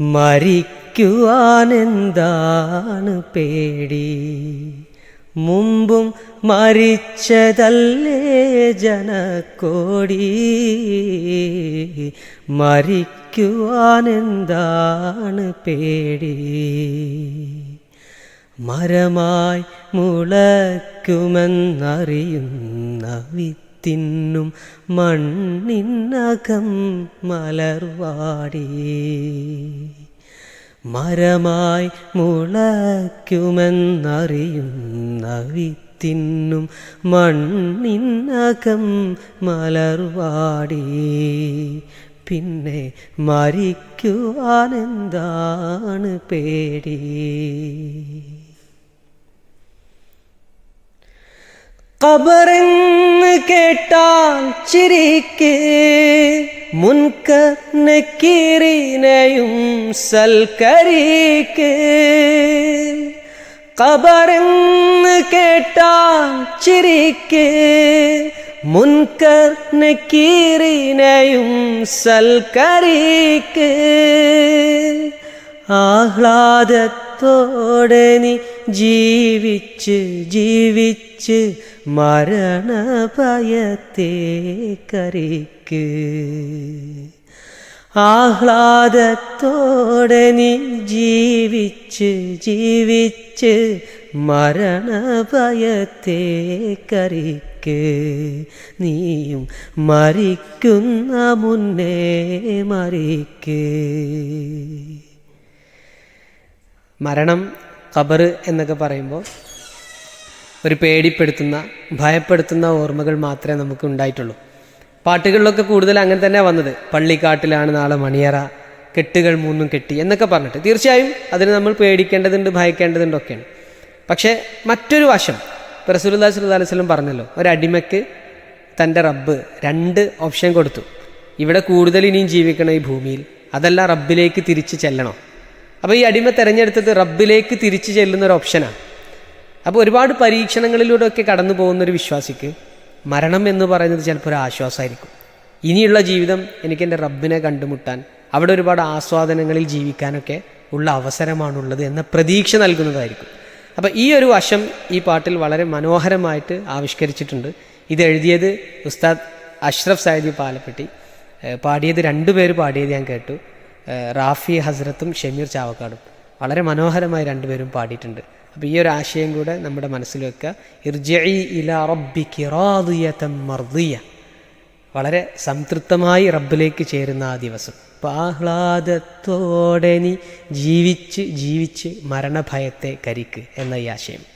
മരിക്കുവാനെന്താണ് പേടി? മുമ്പും മരിച്ചതല്ലേ ജനക്കോടി? മരിക്കുവാനെന്താണ് പേടി? മരമായി മുളയ്ക്കുമെന്നറിയുന്ന വിത്തിന്നും മണ്ണിനകം മലർവാടി മരമായി മുളയ്ക്കുമെന്നറിയുന്ന വിത്തിന്നും മണ്ണിനകം മലർവാടി പിന്നെ മരിക്കുവാനെന്താണ് പേടി? കബറെന്ന് കേട്ടാൽ ചിരിക്ക്. മുൻകർ നെക്കീറിനെയും സൽക്കരിക്ക്. കബറെന്ന് കേട്ടാൽ ചിരിക്ക്. മുൻകർ നെക്കീറിനെയും സൽക്കരിക്ക്. ആഹ്ലാദത്തോടെ നീ ജീവിച്ച് ജീവിച്ച് മരണഭയത്തെ കറിക്ക് ആഹ്ലാദത്തോടെ നീ ജീവിച്ച് ജീവിച്ച് മരണഭയത്തെ കറിക്ക് നീയും മരിക്കുന്ന മുന്നേ മരിക്ക്. മരണം ഖബർ എന്നൊക്കെ പറയുമ്പോൾ ഒരു പേടിപ്പെടുത്തുന്ന ഭയപ്പെടുത്തുന്ന ഓർമ്മകൾ മാത്രമേ നമുക്ക് ഉണ്ടായിട്ടുള്ളൂ. പാട്ടുകളിലൊക്കെ കൂടുതൽ അങ്ങനെ തന്നെ വന്നത്. പള്ളിക്കാട്ടിലാണ് നാളെ മണിയറ കെട്ടുകൾ മൂന്നും കെട്ടി എന്നൊക്കെ പറഞ്ഞിട്ട്. തീർച്ചയായും അതിന് നമ്മൾ പേടിക്കേണ്ടതുണ്ട് ഭയക്കേണ്ടതുണ്ട് ഒക്കെയാണ്. പക്ഷേ മറ്റൊരു വശം റസൂലുല്ലാ അലൈഹി വസല്ലം പറഞ്ഞല്ലോ ഒരടിമയ്ക്ക് തന്റെ റബ്ബ് രണ്ട് ഓപ്ഷൻ കൊടുത്തു. ഇവിടെ കൂടുതൽ ഇനിയും ജീവിക്കണം ഈ ഭൂമിയിൽ. അതല്ല റബ്ബിലേക്ക് തിരിച്ച് ചെല്ലണം. അപ്പോൾ ഈ അടിമ തിരഞ്ഞെടുത്തത് റബ്ബിലേക്ക് തിരിച്ചു ചെല്ലുന്ന ഒരു ഓപ്ഷനാണ് അപ്പോൾ ഒരുപാട് പരീക്ഷണങ്ങളിലൂടെയൊക്കെ കടന്നു പോകുന്ന ഒരു വിശ്വാസിക്ക് മരണം എന്ന് പറയുന്നത് ചിലപ്പോൾ ഒരു ആശ്വാസമായിരിക്കും. ഇനിയുള്ള ജീവിതം എനിക്ക് എന്റെ റബ്ബിനെ കണ്ടുമുട്ടാൻ അവിടെ ഒരുപാട് ആസ്വാദനങ്ങളിൽ ജീവിക്കാനൊക്കെ ഉള്ള അവസരമാണുള്ളത് എന്ന പ്രതീക്ഷ നൽകുന്നതായിരിക്കും. അപ്പോൾ ഈ ഒരു വശം ഈ പാട്ടിൽ വളരെ മനോഹരമായിട്ട് ആവിഷ്കരിച്ചിട്ടുണ്ട്. ഇത് എഴുതിയത് ഉസ്താദ് അഷ്റഫ് സായിദി പാലപ്പെട്ടി. പാടിയത് രണ്ടുപേര് പാടിയത് ഞാൻ കേട്ടു. റാഫി ഹസ്രത്തും ഷമീർ ചാവക്കാടും. വളരെ മനോഹരമായി രണ്ടുപേരും പാടിയിട്ടുണ്ട്. അപ്പോൾ ഈ ഒരു ആശയം കൂടെ നമ്മുടെ മനസ്സിൽ വെക്കുക ഇർജി ഇല റബ്ബിക്ക് മർദിയ. വളരെ സംതൃപ്തമായി റബ്ബിലേക്ക് ചേരുന്ന ആ ദിവസം. അപ്പോൾ ആഹ്ലാദത്തോടെ നീ ജീവിച്ച് ജീവിച്ച് മരണഭയത്തെ കരിക്ക് എന്ന ഈ ആശയം.